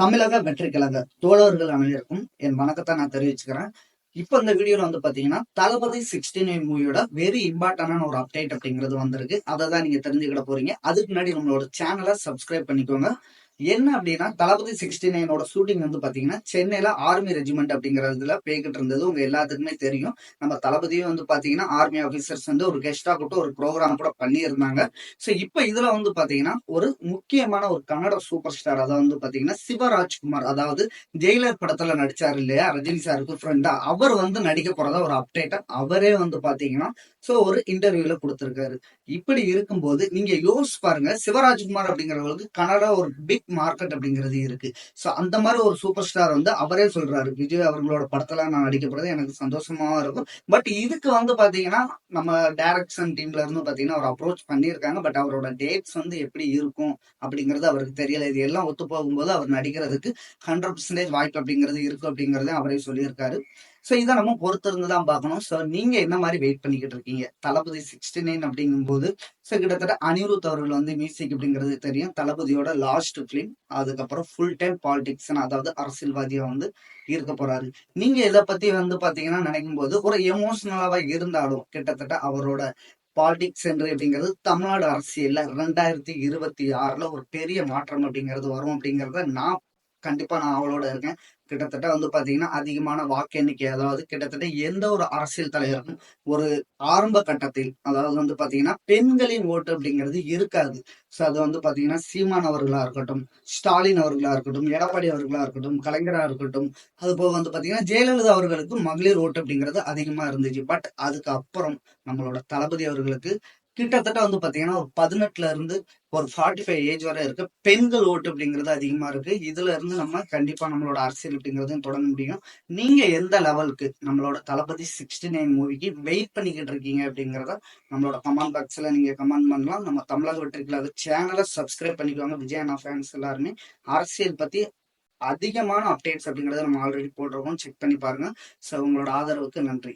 தமிழக வெற்றி கழக தோழர்கள் அனைவருக்கும் என் வணக்கத்தை நான் தெரிவிச்சுக்கிறேன். இப்போ இந்த வீடியோல வந்து பாத்தீங்கன்னா தளபதி சிக்ஸ்டி நைன் மூவியோட வெரி இம்பார்ட்டன்டான ஒரு அப்டேட் அப்படிங்கிறது வந்திருக்கு. அதை தான் நீங்க தெரிஞ்சுக்கிட போறீங்க. அதுக்கு முன்னாடி நம்மளோட சேனலை சப்ஸ்கிரைப் பண்ணிக்கோங்க. என்ன அப்படின்னா தளபதி சிக்ஸ்டி நைனோட ஷூட்டிங் வந்து பாத்தீங்கன்னா சென்னையில ஆர்மி ரெஜிமெண்ட் அப்படிங்கறதுல பேய்கிட்டு இருந்தது. உங்க எல்லாத்துக்குமே தெரியும். நம்ம தளபதியும் வந்து பாத்தீங்கன்னா ஆர்மி ஆபீசர்ஸ் வந்து ஒரு கெஸ்டா கூட ஒரு ப்ரோக்ராம் கூட பண்ணியிருந்தாங்க. ஸோ இப்போ இதுல வந்து பாத்தீங்கன்னா ஒரு முக்கியமான ஒரு கன்னட சூப்பர் ஸ்டார் அதாவது வந்து பாத்தீங்கன்னா சிவராஜ்குமார் அதாவது ஜெயிலர் படத்துல நடிச்சார் இல்லையா ரஜினி சாருக்கு ஃப்ரெண்டா அவர் வந்து நடிக்க போறதா ஒரு அப்டேட்டா அவரே வந்து பாத்தீங்கன்னா ஸோ ஒரு இன்டர்வியூல கொடுத்திருக்காரு. இப்படி இருக்கும்போது நீங்க யோசிச்சு பாருங்க சிவராஜ்குமார் அப்படிங்கிறவங்களுக்கு கனடா ஒரு பிக் மார்க்கெட் அப்படிங்கிறது இருக்கு. ஸோ அந்த மாதிரி ஒரு சூப்பர் ஸ்டார் வந்து அவரே சொல்றாரு. விஜய் அவர்களோட படத்துல நான் நடிக்கப்படுறது எனக்கு சந்தோஷமா இருக்கும். பட் இதுக்கு வந்து பாத்தீங்கன்னா நம்ம டைரக்ஷன் டீம்ல இருந்து பாத்தீங்கன்னா அவர் அப்ரோச் பண்ணியிருக்காங்க. பட் அவரோட டேட்ஸ் வந்து எப்படி இருக்கும் அப்படிங்கிறது அவருக்கு தெரியல. இது எல்லாம் ஒத்து போகும்போது அவர் நடிக்கிறதுக்கு ஹண்ட்ரட் பர்சன்டேஜ் வாய்ப்பு அப்படிங்கிறது இருக்கு அப்படிங்கிறத அவரே சொல்லியிருக்காரு. ஸோ இதை நம்ம பொறுத்திருந்து தான் பார்க்கணும். ஸோ நீங்க என்ன மாதிரி வெயிட் பண்ணிக்கிட்டு இருக்கீங்க? தளபதி சிக்ஸ்டி நைன் அப்படிங்கும்போது ஸோ கிட்டத்தட்ட அனிருத் அவர்கள் வந்து மியூசிக் அப்படிங்கிறது தெரியும். தளபதியோட லாஸ்ட் ஃபிலிம் அதுக்கப்புறம் ஃபுல் டைம் பாலிடிக்ஸ் அதாவது அரசியல்வாதியா வந்து இருக்க போறாரு. நீங்க இதை பத்தி வந்து பாத்தீங்கன்னா நினைக்கும் போது ஒரு எமோஷனலாவா இருந்தாலும் கிட்டத்தட்ட அவரோட பாலிடிக்ஸ் என்று அப்படிங்கிறது தமிழ்நாடு அரசியல்ல ரெண்டாயிரத்தி இருபத்தி ஆறுல ஒரு பெரிய மாற்றம் அப்படிங்கிறது வரும் அப்படிங்கிறத நான் கண்டிப்பா நான் அவளோட இருக்கேன். கிட்டத்தட்ட வந்து பாத்தீங்கன்னா அதிகமான வாக்கு எண்ணிக்கை அதாவது கிட்டத்தட்ட எந்த ஒரு அரசியல் தலைவருக்கும் ஒரு ஆரம்ப கட்டத்தில் அதாவது வந்து பாத்தீங்கன்னா பெண்களின் ஓட்டு அப்படிங்கிறது இருக்காது. ஸோ அது வந்து பாத்தீங்கன்னா சீமான் அவர்களா இருக்கட்டும் ஸ்டாலின் அவர்களா இருக்கட்டும் எடப்பாடி அவர்களா இருக்கட்டும் கலைஞரா இருக்கட்டும் அது போக வந்து பாத்தீங்கன்னா ஜெயலலிதா அவர்களுக்கு மகளிர் ஓட்டு அப்படிங்கிறது அதிகமா இருந்துச்சு. பட் அதுக்கு அப்புறம் நம்மளோட தளபதி அவர்களுக்கு கிட்டத்தட்ட வந்து பாத்தீங்கன்னா ஒரு பதினெட்டுல இருந்து ஒரு ஃபார்ட்டி ஃபைவ் ஏஜ் வரை இருக்கு. பெண்கள் ஓட்டு அப்படிங்கிறது அதிகமா இருக்கு. இதுல இருந்து நம்ம கண்டிப்பா நம்மளோட அரசியல் அப்படிங்கிறதையும் தொடங்க முடியும். நீங்க எந்த லெவலுக்கு நம்மளோட தளபதி சிக்ஸ்டி நைன் மூவிக்கு வெயிட் பண்ணிக்கிட்டு இருக்கீங்க அப்படிங்கிறத நம்மளோட கமெண்ட் பாக்ஸ்ல நீங்க கமெண்ட் பண்ணலாம். நம்ம தமிழக வெற்றிகளாக சேனலை சப்ஸ்கிரைப் பண்ணிக்கோங்க. விஜய் ஃபேன்ஸ் எல்லாருமே. அரசியல் பத்தி அதிகமான அப்டேட்ஸ் அப்படிங்கறத நம்ம ஆல்ரெடி போட்டிருக்கோம். செக் பண்ணி பாருங்க. ஸோ உங்களோட ஆதரவுக்கு நன்றி.